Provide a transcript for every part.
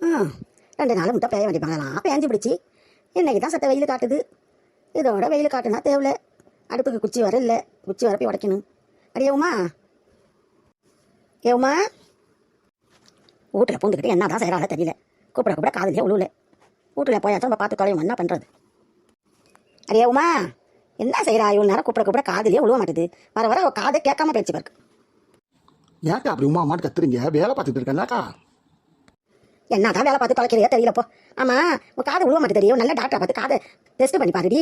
ஆ ரெண்டு நாள் முட்டை பெய்ய வேண்டியப்பாங்களாம் பேஞ்சு பிடிச்சி. இன்னைக்கு தான் சத்த வெயில் காட்டுது. இதோட வெயில் காட்டுனா தேவையில்ல அடுப்புக்கு குச்சி வர இல்லை. குச்சி வர போய் உடைக்கணும் அடியவுமா ஏவுமா வீட்டில் பூந்துக்கிட்டு என்ன தான் செய்கிறாங்க தெரியல. கூப்பிட கூப்பிட காதலே உழுவல. வீட்டில் போயாச்சும் நம்ம பார்த்து தொலைவோம். என்ன பண்ணுறது அடியவுமா என்ன செய்கிறா இவ்வளோ நேரம் கூப்பிட கூப்பிட காதலே உழுவ மாட்டேது. வர வர காதை கேட்காம பேச்சு பாருக்கு. ஏன்க்கா அப்படி உமா அம்மாட்டு கத்துறீங்க? வேலை பார்த்துட்டு இருக்கேன்லக்கா என்ன தான் வேலை பார்த்து தொலைக்கிறியோ தெரியலப்போ. ஆமாம் உன் காது உழுவ மாட்டேது தெரியும் நல்ல டாக்டரை பார்த்து காதை டெஸ்ட் பண்ணி பாருடி.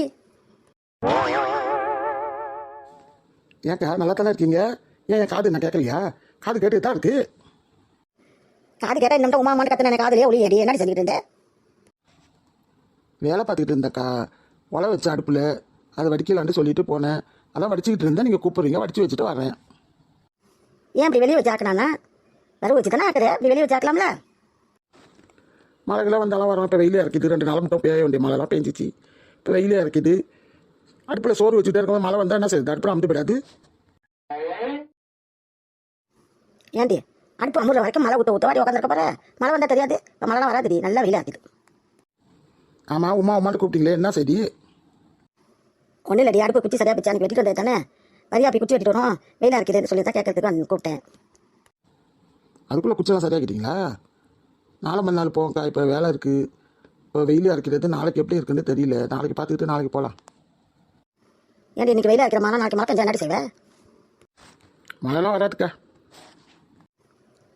ஏன்க்கா நல்லா தானே இருக்கீங்க? ஏன் என் காது என்ன கேட்கலையா? காது கேட்டுட்டு தான் இருக்கு. காது கேட்டால் இன்னும் உமா அம்மான்னு கத்துன காதுலயே ஒளியடி என்னடி சொல்லிட்டு இருந்தேன் வேலை பார்த்துக்கிட்டு இருந்தக்கா உலை வச்ச அடுப்பில். அதை வடிக்கலான்ட்டு சொல்லிட்டு போனேன். அதான் வடிச்சுக்கிட்டு இருந்தேன். நீங்கள் கூப்பிடுறீங்க. வடிச்சு வச்சுட்டு வரேன் ஏன் இப்படி வெளியே வச்சாக்கணா வர வச்சு தானே ஆக்குற? இப்படி வெளியே வச்சாக்கலாம்ல மழைகளாம் வந்தாலும் வரோம் இப்போ வெயிலே இறக்கிது ரெண்டு நாள் மட்டும் பெய்ய வேண்டிய மழைலாம் பெஞ்சிச்சு. இப்போ வெயிலே இறக்கிது அடுப்பில் சோறு வச்சுட்டே இருக்கோம் மழை வந்தால் என்ன செய்யுது அடுப்பில் அமுத்து போயிடாது ஏன்டி அடுப்பு அமுற வரைக்கும் மழை ஊற்ற ஊற்ற வாடி உட்காந்துருக்க பாரு மழை வந்தால் தெரியாது. இப்போ மழைலாம் வராதுடி. நல்லா வெயில் ஆக்குது ஆமாம் உமா உமாட்டு கூப்பிட்டீங்களே. என்ன செய்தி? ஒன்றும் இல்லடி. அடுப்பு குச்சி சரியாக பிச்சா. எனக்கு வெட்டிட்டு வந்தது தானே? வரியா போய் குச்சி வெட்டிட்டு வரும் வெயிலாக இருக்குது சொல்லி தான் கேட்கறதுக்கு கூப்பிட்டேன். அதுக்குள்ளே குச்செல்லாம் சரியாக்கிட்டீங்களா? நாளை மணி நாள் போங்கக்கா இப்போ வேலை இருக்குது இப்போ வெயில் இறக்கிறது நாளைக்கு எப்படி இருக்குன்னு தெரியல. நாளைக்கு பார்த்துக்கிட்டு நாளைக்கு போகலாம் ஏன்டி இன்னைக்கு வெயிலாக இருக்கிற மழை நாளைக்கு மழை பெஞ்சா என்ன செய்வேன் மழைலாம் வராதுக்கா.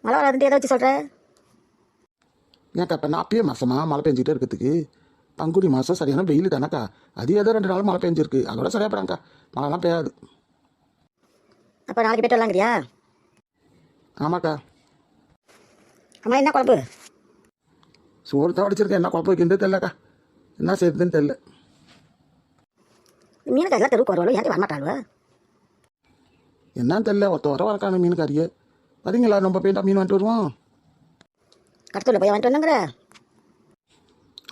மழை வராதுன்ட்டு எதை வச்சு சொல்கிறேன் ஏன்க்கா இப்போ நான் அப்பயே மாசமா மழை பெஞ்சிட்டே இருக்கிறதுக்கு? பங்குனி மாதம் சரியான வெயில் தானக்கா. அது ஏதோ ரெண்டு நாள் மழை பெஞ்சிருக்கு. அதோட சரியா போடாங்கக்கா மழைலாம் பெய்யாது. அப்போ நாளைக்கு போய்ட்டு வரலாங்கிறியா ஆமாக்கா. அம்மா என்ன குழம்பு? சோறு தான் என்ன குழப்பம் வைக்கிறது தெரிலக்கா என்ன செய்யுதுன்னு தெரில மீனுக்கு எல்லாம் தெருவுக்கு வருவாளோ ஏன் வரமாட்டாளுவ? என்னன்னு தெரில ஒருத்த வர வரக்கான மீனுக்காரியே வரீங்களா? நம்ம போயிட்டா மீன் வாங்கிட்டு வருவோம்? கடத்தூரில் போய் வாங்கிட்டு வந்தேங்கிற.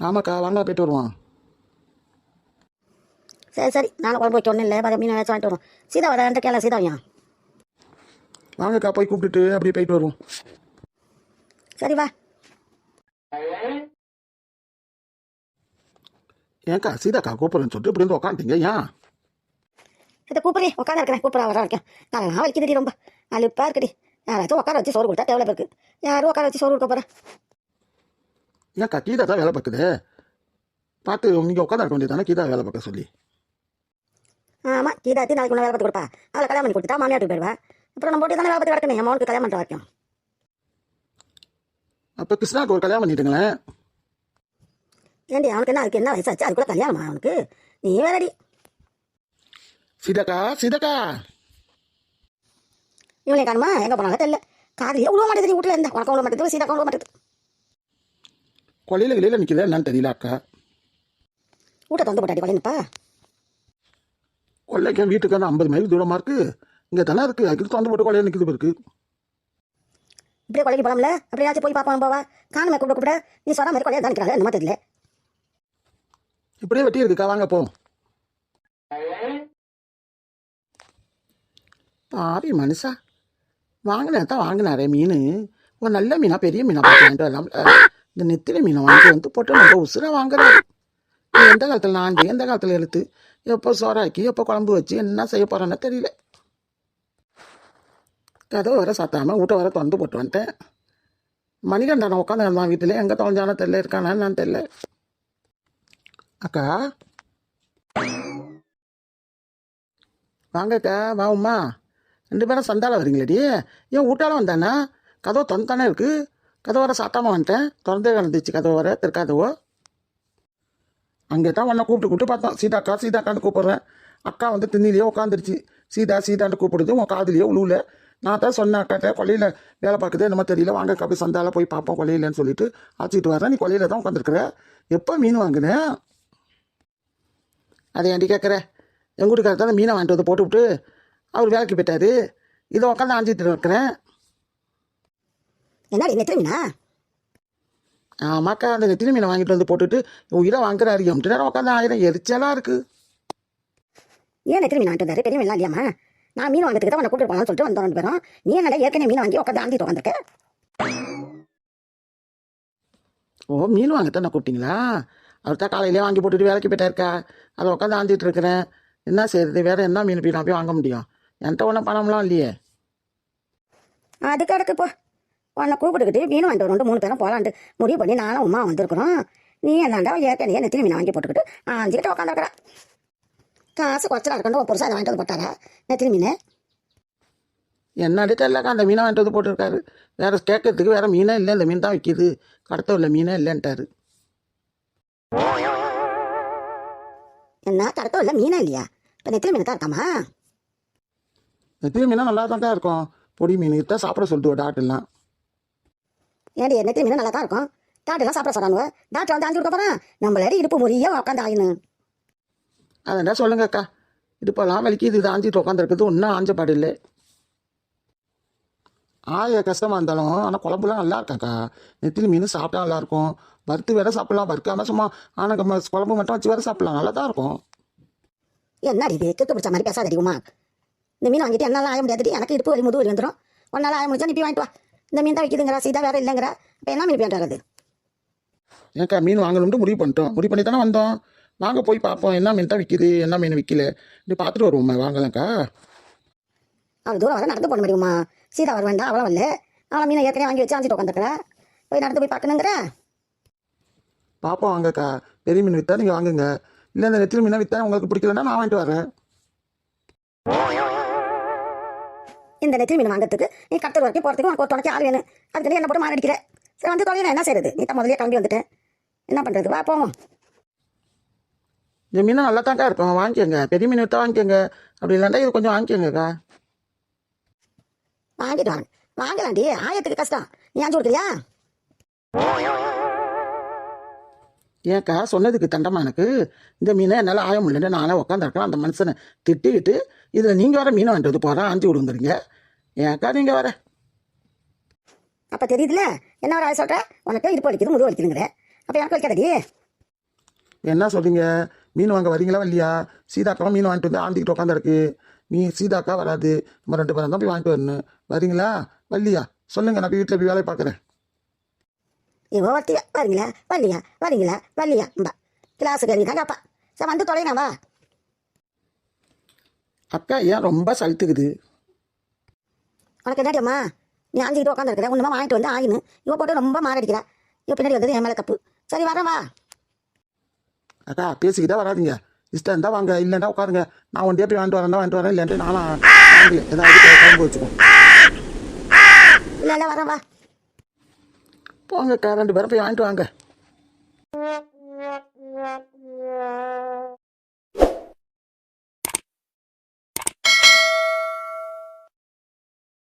ஆமாக்கா வாங்க போயிட்டு வருவோம். சரி சரி. நானும் குழம்பு வைக்க ஒன்றும் இல்லை. பத மீன் வச்சு வாங்கிட்டு வரும் சீதா வரேன் கேள சீதாவியா வாங்கக்கா போய் கூப்பிட்டுட்டு அப்படியே போயிட்டு வருவோம். சரி வா. ஏன்க்கா சீதாக்கா கூப்பிட்றேன்னு சொல்லிட்டு இப்படி வந்து உக்காந்துட்டீங்க ஏன்? இதை கூப்பிடுறி? உட்காந்து இருக்கிறேன் கூப்பிட வர இருக்கேன். காலெல்லாம் வலிக்குதுடி ரொம்ப. அலுப்பாக இருக்குடி. யாராச்சும் உட்கார வச்சு சோறு கொடுத்தா தேவையில்ல இருக்கு. யாரும் உட்கார வச்சு சோறு கொடுக்க போகிறேன் ஏன்க்கா கீதா தான் வேலை பார்க்குது. பார்த்து நீங்கள் உட்காந்து இருக்க வேண்டியதானே கீதா வேலை பார்க்க சொல்லி. ஆமாம் கீதாத்தி நாளைக்கு ஒன்று வேலை பார்த்து கொடுப்பா. அவளை கல்யாணம் பண்ணி கொடுத்துட்டா மாமியார் போயிடுவா. அப்புறம் நம்ம போட்டு தானே வேலை பார்த்து கிடக்கணும் என் மகனுக்கு கல்யாணம் பண்ணுற வரைக்கும். அப்போ கிருஷ்ணாவுக்கு ஒரு கல்யாணம் பண்ணிட்டுங்களேன். ஏண்டி அவனுக்கு என்ன அதுக்கு என்ன வயசாச்சு அதுக்குள்ள கல்யாணமா அவனுக்கு? நீ வேறடி சீதாக்கா சீதாக்கா. இவனை காணுமா? எங்கே போனாலும் தெரியல. காதலியே உழுவ மாட்டேது நீ வீட்டில் இருந்தா. உனக்கு உழுவ மாட்டேது சீதா உழுவ மாட்டேது கொலையில் வெளியில் நிற்கிது என்னன்னு தெரியல அக்கா. வீட்டை தந்து போட்டாடி கொலைனுப்பா கொள்ளைக்கு வீட்டுக்கு வந்து ஐம்பது மைல் தூரமாக இருக்குது இங்கே தானே இருக்குது அதுக்கு தொந்து போட்டு கொள்ளையில் நிற்கிது இருக்கு இப்படியே கொலைக்கு போகலாம்ல அப்படியாச்சும் போய் பார்ப்போம் போவா. காணுமே கூப்பிட கூப்பிட. நீ சொன்ன மாதிரி கொலையாக தான் நிற்கிறாங்க என்னமா தெரியல. இப்படியே வெட்டி இருக்குக்கா வாங்க போ. பாவி மனுஷா. வாங்கினா தான் வாங்கினாரே மீன். ஒரு நல்ல மீனா பெரிய மீனா பார்த்து இந்த நெத்திலை மீனை வாங்கி வந்து போட்டு நம்ம உசுரை வாங்குறாரு எந்த காலத்தில் நான் எந்த காலத்தில் எழுத்து? எப்போ சோறாக்கி எப்போ குழம்பு வச்சு என்ன செய்ய போகிறேன்னு தெரியல. கதவை வர சாத்தாமல் வீட்டை வர திறந்து போட்டு வந்துட்டேன். மணிகண்டான உட்காந்து இருந்தான் வீட்டில். எங்கே தொலைஞ்சானோ தெரியல இருக்கானா நான் தெரில அக்கா? வாங்கக்கா வா உமா. ரெண்டு பேரும் சந்தால வரீங்களேடி. ஏன் வீட்டால வந்தானா? கதவு திறந்து தானே இருக்கு. கதவு வர சாத்தாமல் வந்துட்டேன். திறந்தே கிடந்துச்சு கதவை வர திருக்காதவோ. அங்கே தான் உன்னை கூப்பிட்டு கூப்பிட்டு பார்த்தோம். சீதாக்கா சீதாக்கான்னு கூப்பிட்றேன். அக்கா வந்து திண்ணிலேயே உட்காந்துருச்சு சீதா சீதான்னு கூப்பிடுது உன் காதுலேயே உழுவில். நான் தான் சொன்னேன் அக்காட்ட கொல்லையில் வேலை பார்க்குது என்னமோ தெரியல வாங்க போய் சந்தால போய் பார்ப்போம் கொல்லையிலன்னு சொல்லிட்டு அழைச்சிட்டு வரேன் நீ கொல்லையில தான் உட்காந்துருக்குற எப்போ மீன் வாங்கினேன் அதை ஏன்டி கேட்குற? எங்கள் வீட்டுக்காரர் தான் மீனை வாங்கிட்டு வந்து போட்டுவிட்டு அவர் வேலைக்கு போயிட்டாரு. இதை உட்காந்து ஆஞ்சிட்டு இருக்கிறேன். என்னடி நெத்திரி மீனா? ஆமாக்கா அந்த நெத்திலி மீனை வாங்கிட்டு வந்து போட்டுட்டு உயிரை வாங்குறாரு. எம்ட்டு நேரம் உட்காந்து ஆயிரம் எரிச்சலாக இருக்குது ஏன் நெத்திரி மீன் வாங்கிட்டு வந்தாரு? பெரிய மீன்லாம் இல்லையாமா நான் மீன் வாங்கிறதுக்கு தான் உன்னை கூப்பிட்டு போகலாம்னு சொல்லிட்டு வந்தோம் ரெண்டு பேரும். நீ என்னடா ஏற்கனவே மீன் வாங்கி உட்காந்து ஆந்திட்டு வந்திருக்க ஓ மீன் வாங்கத்தான் கூப்பிட்டீங்களா? அவர்கிட்ட காலையிலே வாங்கி போட்டுட்டு வேலைக்கு போயிட்டாருக்கா அதை உட்காந்து ஆஞ்சிட்டு இருக்கிறேன். என்ன செய்யறது வேற என்ன மீன் போய் நான் போய் வாங்க முடியும்? என்கிட்ட ஒன்றும் பணம்லாம் இல்லையே. அது கிடக்கு போ. உன்னை கூப்பிட்டுக்கிட்டு மீன் வாங்கிட்டு வரணும் மூணு பேரும் போகலான்ட்டு முடிவு பண்ணி நானும் உமா வந்திருக்கிறோம். நீ என்னண்டா ஏற்கனவே நெத்திலி மீன் வாங்கி போட்டுக்கிட்டு ஆஞ்சிக்கிட்டு உட்காந்துருக்குற காசு குறைச்சலா இருக்கணும் ஒரு புருஷன் அதை வாங்கிட்டு வந்து போட்டாரா? நெத்திலி மீன் என்னடி தெரியலக்கா அந்த மீனை வாங்கிட்டு வந்து போட்டிருக்காரு. வேற கேட்கறதுக்கு வேற மீனே இல்லை இந்த மீன் தான் விற்கிது கடத்த உள்ள மீனே இல்லைன்ட்டாரு. என்ன கடத்தோ இல்லை மீனா இல்லையா? இப்போ நெத்திலி மீன் தான் இருக்காமா? நெத்திலி மீனா நல்லா தான் இருக்கும். பொடி மீன் கிட்ட சாப்பிட சொல்லிட்டு டாக்டர்லாம் ஏன்டி நெத்திலி மீன் நல்லா தான் இருக்கும் டாக்டர்லாம் சாப்பிட சொல்கிறானுவ டாக்டர் வந்து ஆஞ்சு கொடுக்க போகிறான் நம்மளாடி இடுப்பு முறிய உட்காந்து ஆயினு. அதெண்டா சொல்லுங்கக்கா? இடுப்பெல்லாம் வலிக்குது இது ஆஞ்சிட்டு உட்காந்துருக்குது ஒன்றும் ஆஞ்ச பாடு இல்லை. ஆய கஷ்டமாக இருந்தாலும் ஆனால் குழம்புலாம் நல்லா இருக்காக்கா? நெத்திலி மீன் சாப்பிட்டா நல்லா இருக்கும். வறுத்து வேற சாப்பிடலாம். வறுக்காம சும்மா ஆனால் குழம்பு மட்டும் வச்சு வேற சாப்பிடலாம். நல்லா தான் இருக்கும். என்னடி இது? கிறுக்கு பிடிச்ச மாதிரி பேசாத தெரியுமா இந்த மீன் வாங்கிட்டு என்னால் ஆய முடியாதுடி. எனக்கு இடுப்பு வலி முது வலி வந்துடும் உன்னால் ஆய முடிஞ்சா நீ போய் வாங்கிட்டு வா. இந்த மீன் தான் விற்கிதுங்கிறா சீதா வேற இல்லைங்கிற. இப்போ என்ன மீன் வேண்டாது ஏன்க்கா மீன் வாங்கணும்னு முடிவு பண்ணிட்டோம். முடிவு பண்ணி தானே வந்தோம். வாங்க போய் பார்ப்போம் என்ன மீன் தான் விற்கிது என்ன மீன் விற்கல இப்படி பார்த்துட்டு வருவோம்மா. வாங்கலாம்க்கா. அவள் தூரம் வர நடந்து போட முடியுமா? சீதா வர வேண்டாம். அவளும் வரல அவளை மீனை ஏற்கனவே வாங்கி வச்சு ஆஞ்சிட்டு உட்காந்துருக்கல போய் நடந்து போய் பார்க்கணுங்கிற? பார்ப்போம் வாங்கக்கா. பெரிய மீன் விற்றா நீங்கள் வாங்குங்க. இல்லை இந்த நெத்திலி மீனை விற்றா உங்களுக்கு பிடிக்கலன்னா நான் வாங்கிட்டு வரேன். இந்த நெத்திலி மீன் வாங்குறதுக்கு நீ கடத்தல் வரைக்கும் போகிறதுக்கு உனக்கு ஒரு துணைக்கு ஆள் வேணும். அதுக்கு என்ன போட்டு மாறி அடிக்கிற? சரி வந்து தொலைங்க என்ன செய்யறது நீ தான் முதலே கிளம்பி வந்துட்டேன். என்ன பண்ணுறது வா போவோம். இந்த மீன் நல்லா தான்க்கா இருக்கும் வாங்கிக்கோங்க. பெரிய மீன் விற்றா வாங்கிக்கோங்க. அப்படி இல்லைன்னா இது கொஞ்சம் வாங்கிக்கோங்கக்கா. வாங்கிட்டு வாங்க. வாங்கலாண்டி. ஆயத்துக்கு கஷ்டம். நீ ஆஞ்சு கொடுக்குறியா? ஏன்க்கா சொன்னதுக்கு தண்டமா எனக்கு? இந்த மீனை என்னால் ஆய முடியலன்னு நானே உட்காந்துருக்கேன் அந்த மனுஷனை திட்டிக்கிட்டு இதில் நீங்கள் வர மீனை வாங்கிட்டு வந்து போகிறேன் ஆஞ்சி விடுங்கிறீங்க ஏன்க்கா நீங்கள் வர அப்போ தெரியுதுல என்ன ஆள் சொல்கிற உனக்கு இடுப்பு வலிக்குது முதுகு வலிக்குதுங்கிற. அப்போ எனக்கு வலிக்காதடி. என்ன சொல்றீங்க? மீன் வாங்க வரீங்களா இல்லையா? சீதாக்கா மீன் வாங்கிட்டு வந்து ஆண்டிக்கிட்டு உட்காந்துருக்கு நீ சீதாக்கா வராது. நம்ம ரெண்டு பேரும் தான் போய் வாங்கிட்டு வரணும். வரீங்களா? வரலையா? சொல்லுங்க நான் போய் வீட்டில் போய் வேலையை பார்க்குறேன். இவ ஒருத்தியா வரீங்களா? வரலையா? வரீங்களா? வரலையா? இம்பா கிளாஸுக்கு தான் கேப்பா சரி வந்து தொலைனா வா. அக்கா ஏன் ரொம்ப சலுத்துக்குது உனக்கு என்னடியம்மா நீ ஆஞ்சிக்கிட்டு உட்காந்துருக்கிற ஒன்றுமா வாங்கிட்டு வந்து ஆயினு. இவ போட்டு ரொம்ப மாரடிக்கிறா. இவ பின்னாடி வந்தது என் மேலே தப்பு சரி வரேன் வா. அக்கா பேசிக்கிட்டே வராதிங்க. இஷ்டம் இருந்தால் வாங்க இல்லைன்னா உட்காருங்க. நான் ஒன் போய் வாங்கிட்டு வரேன் வாங்கிட்டு வரேன் இல்லைன்ட்டு நானும் ஏதாவது குழம்பு வச்சுக்கோம் நல்லா வரேன் வா. போங்கக்கா ரெண்டு பேரும் போய் வாங்கிட்டு வாங்க.